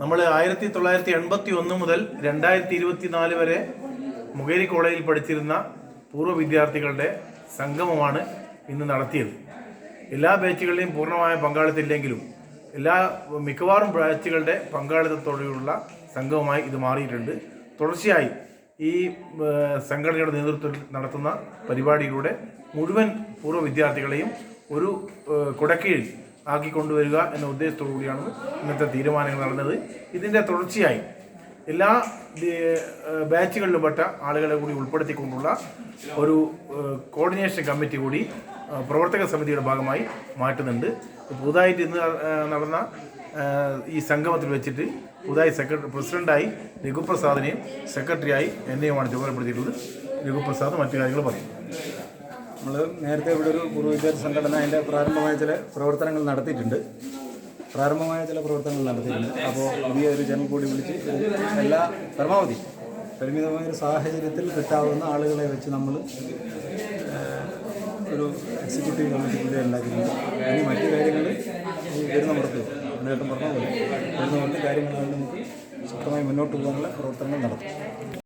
നമ്മൾ ആയിരത്തി തൊള്ളായിരത്തി എൺപത്തി ഒന്ന് മുതൽ രണ്ടായിരത്തി ഇരുപത്തിനാല് വരെ മുഖേരി കോളേജിൽ പഠിച്ചിരുന്ന പൂർവ വിദ്യാർത്ഥികളുടെ സംഗമമാണ് ഇന്ന് നടത്തിയത്. എല്ലാ ബാച്ചുകളുടെയും പൂർണമായ പങ്കാളിത്തമില്ലെങ്കിലും എല്ലാ മിക്കവാറും ബാച്ചുകളുടെ പങ്കാളിത്തത്തോടെയുള്ള സംഗമമായി ഇത് മാറിയിട്ടുണ്ട്. തുടർച്ചയായി ഈ സംഘടനയുടെ നേതൃത്വത്തിൽ നടത്തുന്ന പരിപാടിയിലൂടെ മുഴുവൻ പൂർവ വിദ്യാർത്ഥികളെയും ഒരു കുടക്കീഴിൽ ആക്കിക്കൊണ്ടുവരിക എന്ന ഉദ്ദേശത്തോടു കൂടിയാണ് ഇന്നത്തെ തീരുമാനങ്ങൾ നടന്നത്. ഇതിന്റെ തുടർച്ചയായി എല്ലാ ബാച്ചുകളിലുംപ്പെട്ട ബാച്ചുകളിലും പെട്ട ആളുകളെ കൂടി ഉൾപ്പെടുത്തിക്കൊണ്ടുള്ള ഒരു കോർഡിനേഷൻ കമ്മിറ്റി കൂടി പ്രവർത്തക സമിതിയുടെ ഭാഗമായി മാറ്റുന്നുണ്ട്. പുതുതായിട്ട് ഇന്ന് നടന്ന ഈ സംഗമത്തിൽ വെച്ചിട്ട് പുതുതായി സെക്രട്ടറി പ്രസിഡന്റായി രഘുപ്രസാദിനെയും സെക്രട്ടറിയായി എന്നെയുമാണ് ചുമതലപ്പെടുത്തിയിട്ടുള്ളത്. രഘുപ്രസാദ് മറ്റു കാര്യങ്ങൾ പറയും. നമ്മൾ നേരത്തെ ഇവിടെ ഒരു പൂർവ വിദ്യാർത്ഥി സംഘടന അതിന്റെ പ്രാരംഭമായ ചില പ്രവർത്തനങ്ങൾ നടത്തിയിട്ടുണ്ട്. പ്രാരംഭമായ ചില പ്രവർത്തനങ്ങൾ നടത്തിയിട്ടുണ്ട്. അപ്പോൾ പുതിയ ഒരു ജനം കൂടി വിളിച്ച് എല്ലാ പരമാവധി പരിമിതമായ ഒരു സാഹചര്യത്തിൽ കിട്ടാവുന്ന ആളുകളെ വെച്ച് നമ്മൾ ഒരു എക്സിക്യൂട്ടീവ് കമ്മിറ്റി കൂടി ഉണ്ടാക്കിയിട്ടുണ്ട്. ഇനി മറ്റു കാര്യങ്ങൾ വരുന്ന പുറത്ത് നേട്ടം പറഞ്ഞ പോലെ വരുന്ന പുറത്ത് കാര്യങ്ങളാണ് നമുക്ക് ശക്തമായി മുന്നോട്ട് പോകാനുള്ള പ്രവർത്തനങ്ങൾ നടത്തും.